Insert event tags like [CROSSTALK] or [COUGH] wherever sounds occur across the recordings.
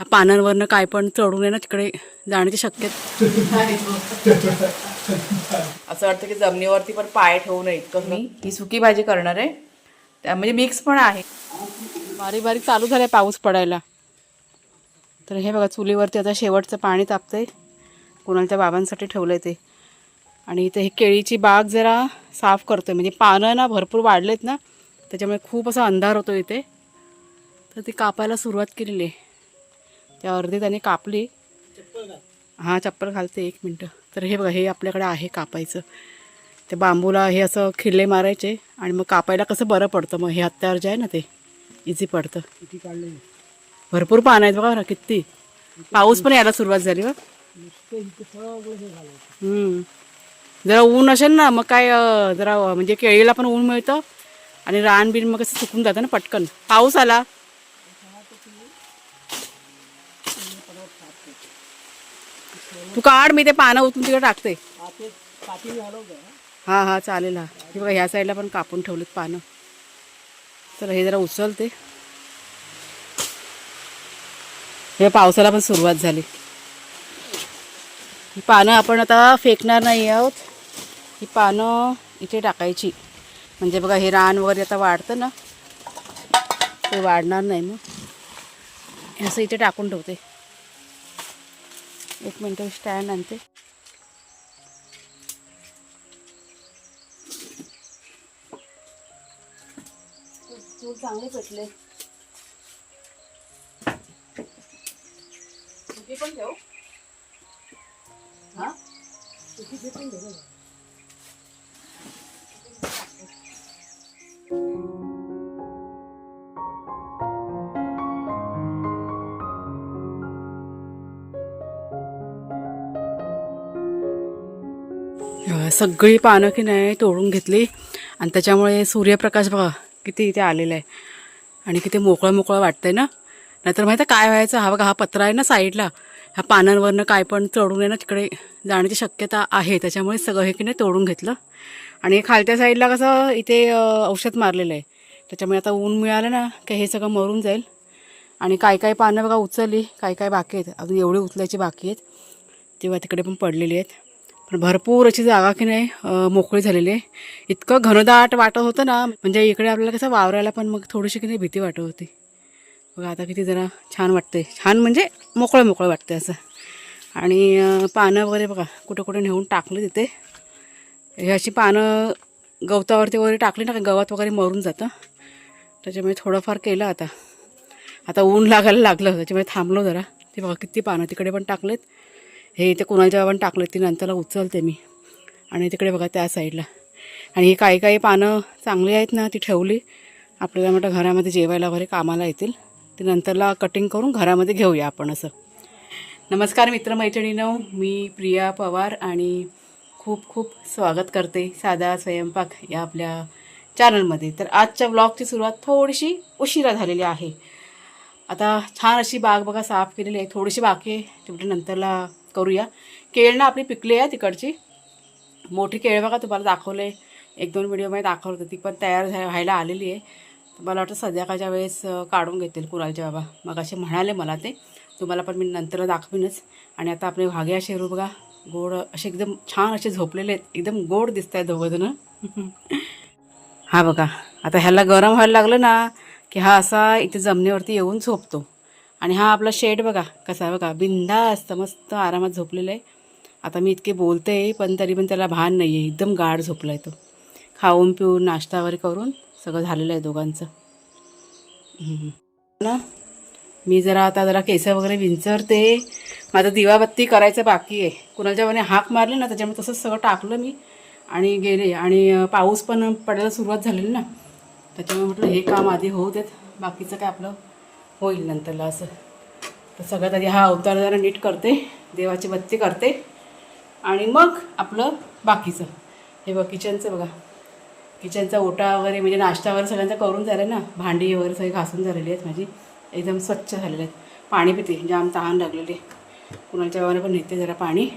ह्या पानांवरनं काय पण चढून आहे ना तिकडे जाण्याची शक्यता. असं वाटतं की जमिनीवरती पण पाय ठेवू नये इतकं. मी ही सुकी भाजी करणार आहे. त्या म्हणजे मिक्स पण आहे. बारीक बारीक चालू झालाय पाऊस पडायला. तर हे बघा चुलीवरती आता शेवटचं पाणी तापतंय. कुणाला बाबांसाठी ठेवलंय ते. आणि इथे ही केळीची बाग जरा साफ करतोय. म्हणजे पानं ना भरपूर वाढलेत ना त्याच्यामुळे खूप असा अंधार होतो इथे. तर ती कापायला सुरुवात केलेली आहे. त्या अर्धी त्याने कापली. हां चप्पल घालते एक मिनटं. तर हे बघा हे आपल्याकडे आहे कापायचं. ते बांबूला हे असं खिल्ले मारायचे आणि मग कापायला कसं बरं पडतं? मग हे हत्यार जे आहे ना ते इझी पडतं. भरपूर पानं आहेत बघा किती. पाऊस पण यायला सुरुवात झाली बघ. हम्म. जरा ऊन असेल ना मग काय जरा म्हणजे केळीला पण ऊन मिळतं आणि रान बिन मग कसं सुकून जातं ना पटकन. पाऊस आला. तू काढ मी ते पानं उतरून तिकडे टाकते. हा. हा चालेल हा. हे बघा ह्या साईडला पण कापून ठेवलेत पानं. तर हे जरा उचलते. हे पावसाला पण सुरुवात झाली. ही पानं आपण आता फेकणार नाही आहोत. ही पानं इथे टाकायची. म्हणजे बघा हे रान वगैरे आता वाढतं ना ते वाढणार नाही मग. असं इथे टाकून ठेवते. एक मिनटं स्टँड आणते. चूल चांगले पेटले. सुकी पण ठेवू? हा? सुकी फेकून दे बघा. अं, सगळी पानं की नाही तोडून घेतली. आणि त्याच्यामुळे सूर्यप्रकाश बघा किती इथे आलेला आहे. आणि किती मोकळं मोकळं वाटतंय ना. नाहीतर माहिती आहे काय व्हायचं? हा बघा हा पत्रा आहे ना साईडला. ह्या पानांवरनं काय पण चढून आहे ना तिकडे जाण्याची शक्यता आहे. त्याच्यामुळे सगळं हे की नाही तोडून घेतलं. आणि खालच्या साईडला कसं इथे औषध मारलेलं आहे. त्याच्यामुळे आता ऊन मिळालं ना की हे सगळं मरून जाईल. आणि काय काय पानं बघा उचलली काय काय बाकी आहेत. अजून एवढी उचलायची बाकी आहेत. तेव्हा तिकडे पण पडलेली आहेत. पण भरपूर अशी जागा की नाही मोकळी झालेली आहे. इतकं घनदाट वाटत होतं ना म्हणजे इकडे आपल्याला कसं वावरायला पण मग थोडीशी की नाही भीती वाटत होती. बघा आता किती जरा छान वाटते छान म्हणजे मोकळं मोकळं वाटतं असं. आणि पानं वगैरे बघा कुठं कुठे नेऊन टाकलं तिथे. हे अशी पानं गवतावरती वगैरे टाकली ना का गवत वगैरे मरून जातं. त्याच्यामुळे थोडंफार केलं आता. आता ऊन लागायला लागलं त्याच्यामुळे थांबलो जरा. ते बघा किती पानं तिकडे पण टाकलेत. हे इथे कुणाच्या पण टाकलं ती नंतरला उचलते मी. आणि तिकडे बघा त्या साईडला. आणि ही काही काही पानं चांगली आहेत ना ती ठेवली. आपल्याला म्हटलं घरामध्ये जेवायला वगैरे कामाला येतील. ती नंतरला कटिंग करून घरामध्ये घेऊया आपण असं. नमस्कार मित्रमैत्रिणीनं मी प्रिया पवार आणि खूप खूप स्वागत करते साधा स्वयंपाक या आपल्या चॅनलमध्ये तर आजच्या ब्लॉगची सुरुवात थोडीशी उशिरा झालेली आहे. आता छान अशी बाग बघा साफ केलेली आहे. थोडीशी बाकी आहे. नंतरला करूया. केळ ना आपली पिकली आहे तिकडची. मोठी केळ बघा तुम्हाला दाखवले. एक दोन व्हिडिओमध्ये दाखवलं होतं. ती पण तयार झा व्हायला आलेली आहे. तर मला वाटतं संध्याकाळच्या वेळेस काढून घेतील कुणालचे बाबा. मग असे म्हणाले मला ते. तुम्हाला पण मी नंतर दाखवीनच. आणि आता आपले भाग्या शेरू बघा. गोड असे एकदम छान असे झोपलेले आहेत. एकदम गोड दिसत आहेत दोघंजणं. [LAUGHS] हा बघा. आता ह्याला गरम व्हायला लागलं ना की हा असा इथे जमिनीवरती येऊन झोपतो. आणि हा आपला शेड बघा कसा आहे बघा. बिंदा असतं मस्त आरामात झोपलेलं आहे. आता मी इतके बोलते पण तरी पण त्याला भान नाही आहे एकदम गाढ झोपला आहे तो. खाऊन पिऊन नाश्ता वगैरे करून सगळं झालेलं आहे दोघांचं. ना? मी जरा आता जरा केस वगैरे विंचरते. माझं दिवाबत्ती करायचं बाकी आहे. कुणाच्या मने हाक मारली ना त्याच्यामुळे तसंच सगळं टाकलं मी. आणि गेले. आणि पाऊस पण पडायला सुरुवात झालेली ना. त्याच्यामुळे म्हटलं हे काम आधी होऊ देत. बाकीचं काय आपलं होईल नंतरला असं. तर सगळ्यात आधी हा अवतार जरा नीट करते देवाची बत्ती करते. आणि मग आपलं बाकीचं. हे बघ किचनचं बघा. किचनचा ओटा वगैरे म्हणजे नाश्ता वगैरे सगळ्यांचा करून झालं ना भांडी वगैरे सगळी घासून झालेली आहेत माझी. एकदम स्वच्छ झालेले आहेत. पाणी पिते म्हणजे जाम तहान लागलेली कुणाच्या वगैरे पण नेते जरा पाणी.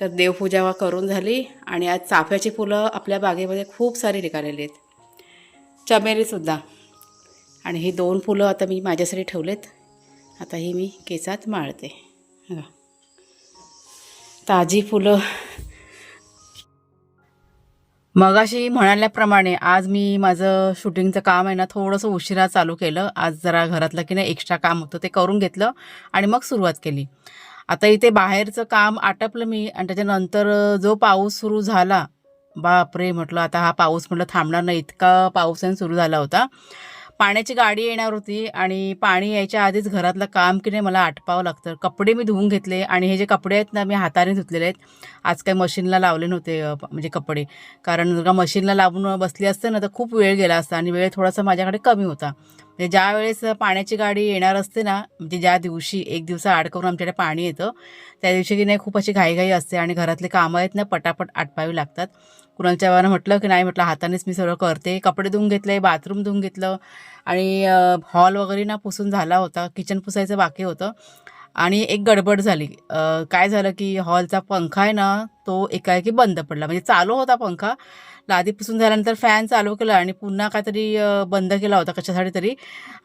तर देवपूजा करून झाली आणि आज चाफ्याची फुलं आपल्या बागेमध्ये खूप सारी निघालेली आहेत. चमेलीसुद्धा आणि ही दोन फुलं आता मी माझ्यासाठी ठेवलेत. आता ही मी केसात माळते. बघा. ताजी फुलं. मगाशी म्हणाल्याप्रमाणे आज मी माझं शूटिंगचं काम आहे ना थोडंसं उशिरा चालू केलं. आज जरा घरातलं की नाही एक्स्ट्रा काम होतं ते करून घेतलं आणि मग सुरुवात केली. आता इथे बाहेरचं काम आटपलं मी आणि त्याच्यानंतर जो पाऊस सुरू झाला बापरे म्हटलं आता हा पाऊस म्हटलं थांबणार नाही इतका पाऊस सुरू झाला होता. पाण्याची गाडी येणार होती आणि पाणी यायच्या आधीच घरातलं काम की नाही मला आटपावं लागतं. कपडे मी धुवून घेतले आणि हे जे कपडे आहेत ना मी हाताने धुतलेले आहेत. आज काय मशीनला लावले नव्हते म्हणजे कपडे. कारण जर का मशीनला लावून बसली असते ना तर खूप वेळ गेला असता आणि वेळ थोडासा माझ्याकडे कमी होता. म्हणजे ज्या वेळेस पाण्याची गाडी येणार असते ना म्हणजे ज्या दिवशी एक दिवस आड करून आमच्याकडे पाणी येतं त्या दिवशी की नाही खूप अशी घाईघाई असते आणि घरातले कामं आहेत ना पटापट आटपावी लागतात. कुणालच्या वेळानं म्हटलं की नाही म्हटलं हातानेच मी सगळं करते. कपडे धुवून घेतले बाथरूम धुवून घेतलं आणि हॉल वगैरे ना पुसून झाला होता किचन पुसायचं बाकी होतं आणि एक गडबड झाली. काय झालं की हॉलचा पंखा आहे ना तो एकाएकी बंद पडला. म्हणजे चालू होता पंखा लादी पुसून झाल्यानंतर फॅन चालू केला आणि पुन्हा काहीतरी बंद केला होता कशासाठी तरी.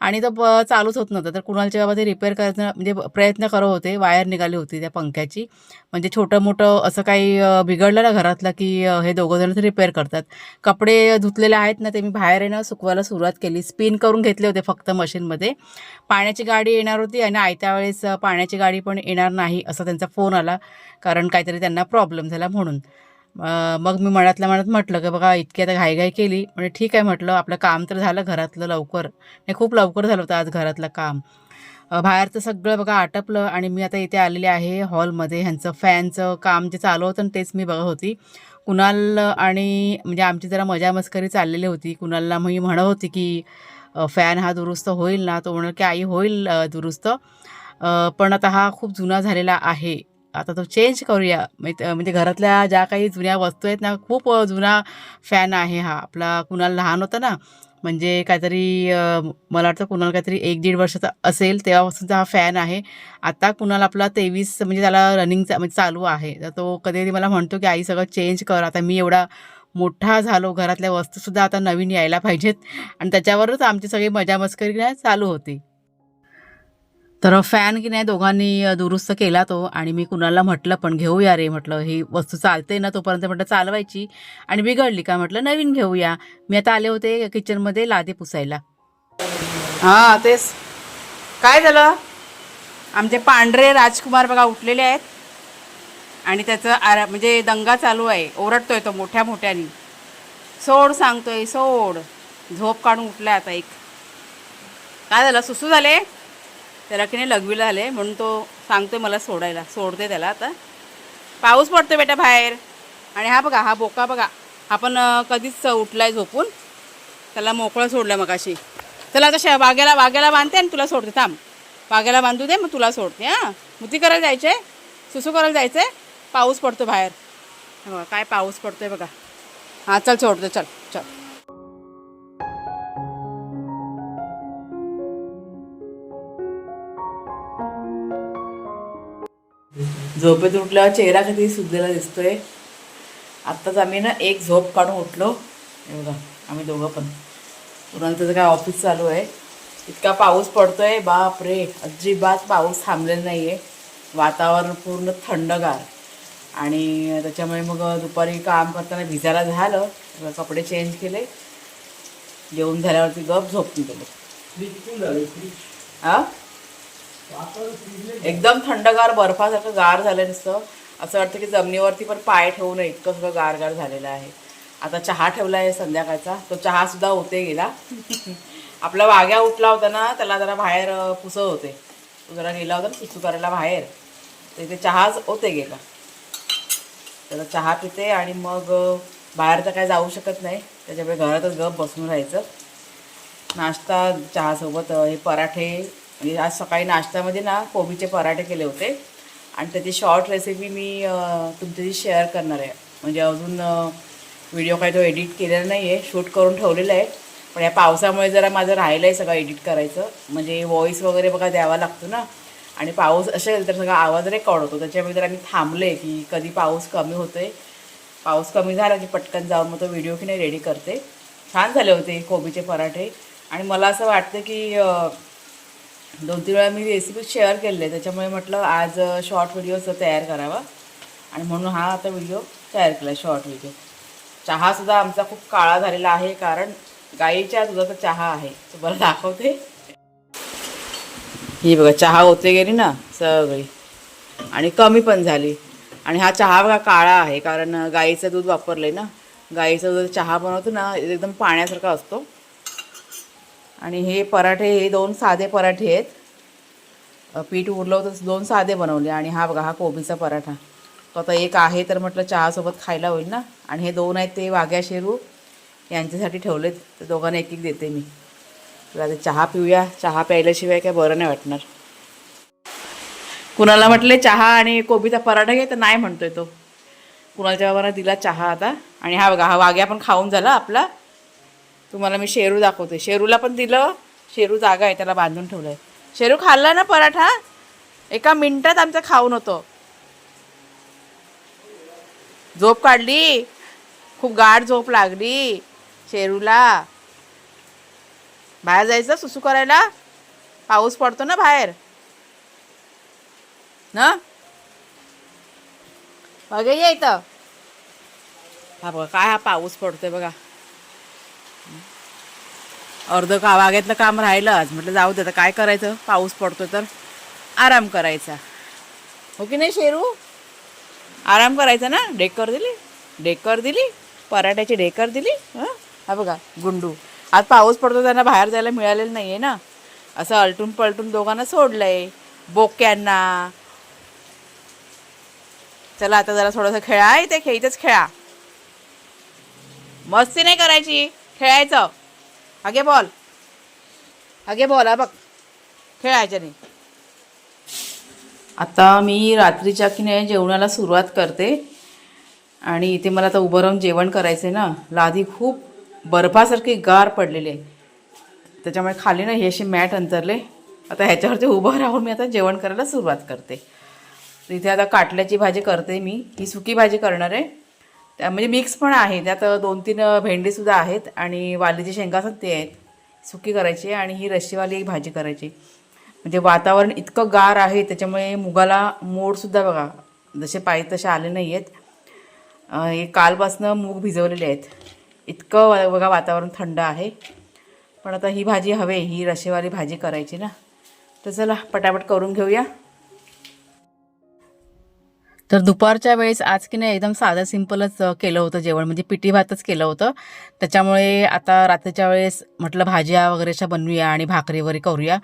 आणि तो ब- चालूच होत नव्हता. तर कुणालच्या बाबा ते रिपेअर करायचं म्हणजे प्रयत्न करत होते. वायर निघाली होती त्या पंख्याची. म्हणजे छोटं मोठं असं काही बिघडलं ना घरातलं की हे दोघं जण ते रिपेअर करतात. कपडे धुतलेले आहेत ना ते मी बाहेर येणं सुकवायला सुरुवात केली. स्पिन करून घेतले होते फक्त मशीनमध्ये पाण्याची गाडी येणार होती आणि आयत्या वेळेस पाण्याची गाडी पण येणार नाही असा त्यांचा फोन आला. कारण काहीतरी त्यांना प्रॉब्लेम झाला म्हणून. मग मी मनातल्या मनात म्हटलं की बघा इतकी आता घाईघाई केली. म्हणजे ठीक आहे म्हटलं आपलं काम तर झालं घरातलं लवकर. नाही खूप लवकर झालं होतं आज घरातलं काम. बाहेरचं सगळं बघा आटपलं आणि मी आता इथे आलेले आहे हॉलमध्ये. ह्यांचं फॅनचं काम जे चालू होतं ना तेच मी बघत होती. कुणाल आणि म्हणजे आमची जरा मजा मस्करी चाललेली होती. कुणालला मी म्हणत होती की फॅन हा दुरुस्त होईल ना? तो म्हणत की आई होईल दुरुस्त. पण आता हा खूप जुना झालेला आहे. आता तो चेंज करूया. म्हणजे घरातल्या ज्या काही जुन्या वस्तू आहेत ना खूप जुना फॅन आहे हा. आपला कुणाल लहान होता ना म्हणजे काहीतरी मला वाटतं कुणाल काहीतरी एक दीड वर्षाचा असेल तेव्हापासूनचा हा फॅन आहे. आता कुणाल आपला तेवीस म्हणजे त्याला रनिंगचा म्हणजे चालू आहे. तर तो कधी कधी मला म्हणतो की आई सगळं चेंज कर. आता मी एवढा मोठा झालो घरातल्या वस्तूसुद्धा आता नवीन यायला पाहिजेत. आणि त्याच्यावरच आमची सगळी मजा मस्करी चालू होती. तर फॅन की नाही दोघांनी दुरुस्त केला तो आणि मी कुणाला म्हटलं पण घेऊया रे म्हटलं. ही वस्तू चालते ना तोपर्यंत म्हटलं चालवायची आणि बिघडली का? म्हटलं नवीन घेऊया मी आता आले होते किचनमध्ये लादे पुसायला. हां तेच. काय झालं? आमचे पांढरे राजकुमार बघा उठलेले आहेत आणि त्याचं आरा म्हणजे दंगा चालू आहे. ओरडतोय तो मोठ्या मोठ्यानी. सोड सांगतोय सोड. झोप काढून उठला आता एक. काय झालं? सुसू झाले? त्याला की नाही लघवीला आले म्हणून तो सांगतोय मला सोडायला. सोडते त्याला आता. पाऊस पडतो बेटा बाहेर. आणि हा बघा हा बोका बघा. आपण कधीच उठलाय झोपून. त्याला मोकळं सोडलं मगाशी. चला आता शा वाघ्याला वाघ्याला बांधते आणि तुला सोडते. थांब. वाघ्याला बांधू दे मग तुला सोडते हां. मुती करायला जायचंय. सुसू करायला जायचंय. पाऊस पडतो बाहेर. बघा काय पाऊस पडतोय बघा. हां चल सोडते चल. झोपेत उठल्यावर चेहरा किती सुजलेला दिसतोय. आत्ताच आम्ही ना एक झोप काढून उठलो. बघा आम्ही दोघं पण. तुरंतचं काय ऑफिस चालू आहे. इतका पाऊस पडतोय बाप रे अजिबात पाऊस थांबलेला नाही आहे वातावरण पूर्ण थंडगार. आणि त्याच्यामुळे मग दुपारी काम करताना भिजायला झालं. कपडे चेंज केले. जेवण झाल्यावरती गप झोपून गेलो. हा एकदम थंडगार बर्फासारखं गार झालं नुसतं. असं वाटतं की जमिनीवरती पण पाय ठेवू नये इतकं सगळं गार गार झालेलं आहे. आता चहा ठेवला आहे संध्याकाळचा. तो चहासुद्धा होते गेला. [LAUGHS] आपला वाघ्या उठला होता ना त्याला जरा बाहेर पुसत होते. तो जरा गेला होता ना पुसू करायला बाहेर. तर इथे चहाच होते गेला. त्याला चहा पिते आणि मग बाहेर तर काय जाऊ शकत नाही. त्याच्यामुळे घरातच गप बसून राहायचं. नाश्ता चहासोबत हे पराठे आणि आज सकाळी नाश्त्यामध्ये ना कोबीचे पराठे केले होते. आणि त्याची शॉर्ट रेसिपी मी तुमच्याशी शेअर करणार आहे. म्हणजे अजून व्हिडिओ काही तो एडिट केलेला नाही आहे शूट करून ठेवलेला आहे. पण या पावसामुळे जरा माझं राहिलं आहे सगळं एडिट करायचं. म्हणजे व्हॉईस वगैरे बघा द्यावा लागतो ना. आणि पाऊस असेल तर सगळा आवाज रेकॉर्ड होतो. त्याच्यामुळे जरा मी थांबले की कधी पाऊस कमी होतोय. पाऊस कमी झाला की पटकन जाऊन मग तो व्हिडिओ की नाही रेडी करते. छान झाले होते कोबीचे पराठे. आणि मला असं वाटतं की दोन तीन वेळा मी रेसिपी शेअर केले त्याच्यामुळे म्हटलं आज शॉर्ट व्हिडिओचं तयार करावा. आणि म्हणून हा आता व्हिडिओ तयार केला शॉर्ट व्हिडिओ चहासुद्धा आमचा खूप काळा झालेला आहे कारण गाईच्या दुधाचा चहा आहे. तुम्हाला दाखवते. ही बघा चहा होते गेली ना सगळी. आणि कमी पण झाली. आणि हा चहा बघा काळा आहे कारण गाईचं दूध वापरलं ना. गाईचं दूध चहा बनवतो ना एकदम पाण्यासारखा असतो. आणि हे पराठे हे दोन साधे पराठे आहेत. पीठ उरलं होतं दोन साधे बनवले आणि हा बघा हा कोबीचा पराठा. तो आता एक आहे तर म्हटलं चहासोबत खायला होईल ना? आणि हे दोन आहेत ते वाघ्या शेरू यांच्यासाठी ठेवलेत. तर दोघांना एक एक देते मी. तर आता चहा पिऊया. चहा प्यायल्याशिवाय काय बरं नाही वाटणार. कुणाला म्हटले चहा आणि कोबीचा पराठा घे तर नाही म्हणतोय तो. कुणाच्या बाबांना दिला चहा आता. आणि हा बघा हा वाघ्या पण खाऊन झाला आपला. तुम्हाला मी शेरू दाखवते. शेरूला पण दिलं. शेरू जागा आहे त्याला बांधून ठेवलं आहे शेरू खाल्ला ना पराठा? एका मिनिटात आमचा खाऊन होतो. झोप काढली. खूप गाढ झोप लागली शेरूला. बाहेर जायचं सुसू करायला? पाऊस पडतो ना बाहेर. ना? बघा ये इथं. हा बघा काय हा पाऊस पडतोय बघा. अर्ध का बागेतलं काम राहिलं आज म्हटलं जाऊ दे आता काय करायचं? पाऊस पडतो तर आराम करायचा. हो की नाही शेरू? आराम करायचा ना? डेकर दिली? डेकर दिली? पराठ्याची डेकर दिली? हं? हा बघा गुंडू. आज पाऊस पडतो त्यांना बाहेर जायला मिळालेलं नाही आहे ना? असं अलटून पलटून दोघांना सोडलं आहे बोक्यांना. चला आता जरा थोडंसं खेळा इथे खेळीतच खेळा. मस्ती नाही करायची. खेळायचं. अगे बॉल. अगे बॉल हा बघ. खेळायच्या नाही. आता मी रात्रीच्या की नाही जेवणाला सुरुवात करते. आणि इथे मला आता उभं राहून जेवण करायचं आहे ना. लादी खूप बर्फासारखी गार पडलेली आहे. त्याच्यामुळे खाली ना हे असे मॅट अंतरले. आता ह्याच्यावरती उभं राहून मी आता जेवण करायला सुरुवात करते. तर इथे आता काटल्याची भाजी करते मी. ही सुकी भाजी करणार आहे. म्हणजे मिक्स पण आहे. त्यात दोन तीन भेंडीसुद्धा आहेत आणि वालीची शेंगा असतात ते आहेत. सुकी करायची आहे आणि ही रशीवाली एक भाजी करायची. म्हणजे वातावरण इतकं गार आहे त्याच्यामुळे मुगाला मोडसुद्धा बघा जसे पाहिजे तसे आले नाही आहेत हे कालपासनं मूग भिजवलेले आहेत. इतकं बघा वातावरण थंड आहे. पण आता ही भाजी हवे ही रशेवाली भाजी करायची ना. तर चला पटापट करून घेऊया. तर दुपारच्या वेळेस आज की नाही एकदम साधं सिंपलच केलं होतं जेवण. म्हणजे पिठी भातच केलं होतं. त्याच्यामुळे आता रात्रीच्या वेळेस म्हटलं भाज्या वगैरे अशा बनवूया आणि भाकरी वगैरे करूया.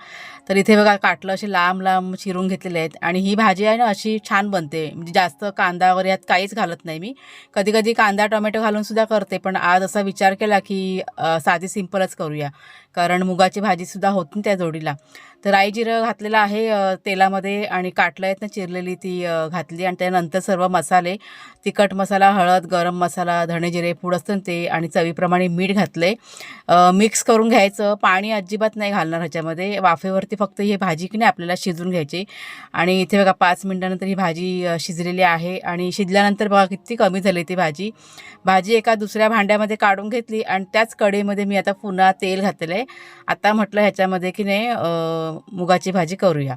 तर इथे बघा काटलं असे लांब लांब चिरून घेतलेले आहेत. आणि ही भाजी आहे ना अशी छान बनते. म्हणजे जास्त कांदा वगैरे यात काहीच घालत नाही मी. कधी कधी कांदा टोमॅटो घालूनसुद्धा करते. पण आज असा विचार केला की साधी सिंपलच करूया. कारण मुगाची भाजीसुद्धा होती त्या जोडीला. तर राई जिरं घातलेलं आहे तेलामध्ये आणि काटलं आहेत ना चिरलेली ती घातली आणि त्यानंतर सर्व मसाले तिखट मसाला हळद गरम मसाला धणे जिरे पूड असतं ना ते आणि चवीप्रमाणे मीठ घातले मिक्स करून घ्यायचं. पाणी अजिबात नाही घालणार ह्याच्यामध्ये. वाफेवरती फक्त ही भाजी की नाही आपल्याला शिजून घ्यायची. आणि इथे बघा पाच मिनटानंतर ही भाजी शिजलेली आहे आणि शिजल्यानंतर बघा किती कमी झाली ती भाजी. भाजी एका दुसऱ्या भांड्यामध्ये काढून घेतली आणि त्याच कढईमध्ये मी आता पुन्हा तेल घातलं आहे आता म्हटलं ह्याच्यामध्ये की नाही मुगाची भाजी करूया.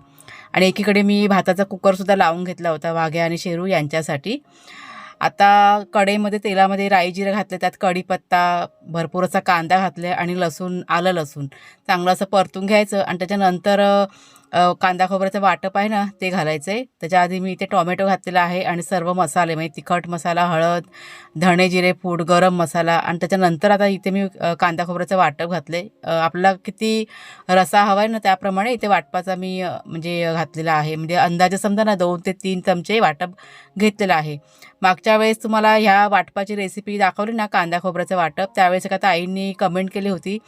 आणि एकीकडे मी भाताचा कुकरसुद्धा लावून घेतला होता वाघ्या आणि शेरू यांच्यासाठी. आता कढईमध्ये तेलामध्ये राई जिरं घातले त्यात कढीपत्ता भरपूर असा कांदा घातले आणि लसूण आलं लसूण. चांगलं असं परतून घ्यायचं आणि त्याच्यानंतर कांदा खोबऱ्याचं वाटप आहे ना ते घालायचं आहे त्याच्या आधी मी इथे टोमॅटो घातलेला आहे आणि सर्व मसाले म्हणजे तिखट मसाला हळद धणे जिरे पूड गरम मसाला आणि त्याच्यानंतर आता इथे मी कांदा खोबऱ्याचं वाटप घातले आपला किती रसा हवा आहे ना त्याप्रमाणे इथे वाटपाचा मी म्हणजे घातलेला आहे. म्हणजे अंदाजे समजा ना दोन ते तीन चमचे वाटप घेतलेलं आहे. मागच्या वेळेस तुम्हाला ह्या वाटपाची रेसिपी दाखवली ना कांदा खोबऱ्याचं वाटप त्यावेळेस एका ताईंनी कमेंट केली होती.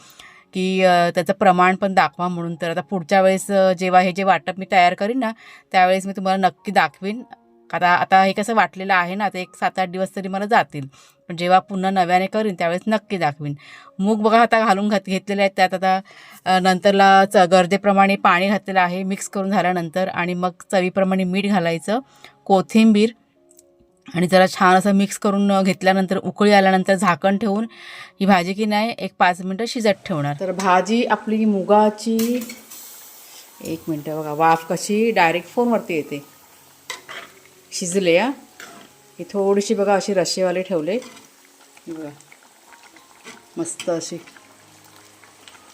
की त्याचं प्रमाण पण दाखवा म्हणून. तर आता पुढच्या वेळेस जेव्हा हे जे वाटप मी तयार करीन ना त्यावेळेस मी तुम्हाला नक्की दाखवीन. आता आता हे कसं वाटलेलं आहे ना आता एक सात आठ दिवस तरी मला जातील. पण जेव्हा पुन्हा नव्याने करीन त्यावेळेस नक्की दाखवीन. मूग बघा आता घालून घात घेतलेले आहेत त्यात आता नंतरला च गरजेप्रमाणे पाणी घातलेलं आहे मिक्स करून झाल्यानंतर. आणि मग चवीप्रमाणे मीठ घालायचं कोथिंबीर आणि जरा छान असं मिक्स करून घेतल्यानंतर उकळी आल्यानंतर झाकण ठेवून ही भाजी की नाही एक पाच मिनटं शिजत ठेवणार. तर भाजी आपली मुगाची एक मिनटं बघा वाफ कशी डायरेक्ट फोनवरती येते. शिजले हा. ही थोडीशी बघा अशी रशेवाले ठेवले. बघा. मस्त अशी.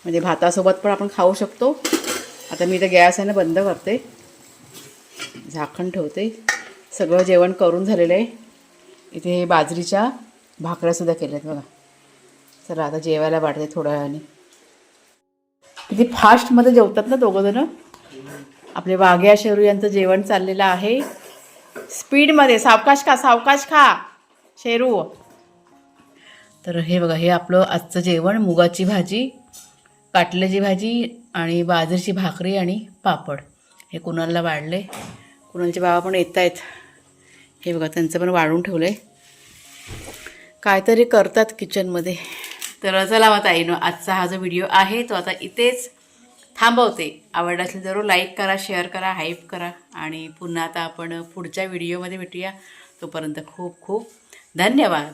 म्हणजे भातासोबत पण आपण खाऊ शकतो. आता मी इथं गॅस आहे ना बंद करते. झाकण ठेवते. सगळं जेवण करून झालेलं आहे. इथे बाजरीच्या भाकऱ्यासुद्धा केल्यात बघा. चला आता जेवायला वाटते थोड्या वेळाने. किती फास्टमध्ये जेवतात ना दोघंजणं आपले वाघ्या शेरू यांचं जेवण चाललेलं आहे. स्पीडमध्ये सावकाश खा सावकाश खा शेरू. तर हे बघा हे आपलं आजचं जेवण. मुगाची भाजी काटल्याची भाजी आणि बाजरीची भाकरी आणि पापड. हे कुणाला वाढले? कुणालचे बाबा पण येत आहेत हे बघा त्यांचं पण वाढून ठेवलं आहे काहीतरी करतात किचनमध्ये. तर चला मग ताईनो आजचा हा जो व्हिडिओ आहे तो आता इथेच थांबवते. आवडला असेल जरूर लाईक करा शेअर करा हाईप करा. आणि पुन्हा आता आपण पुढच्या व्हिडिओमध्ये भेटूया. तोपर्यंत खूप खूप धन्यवाद.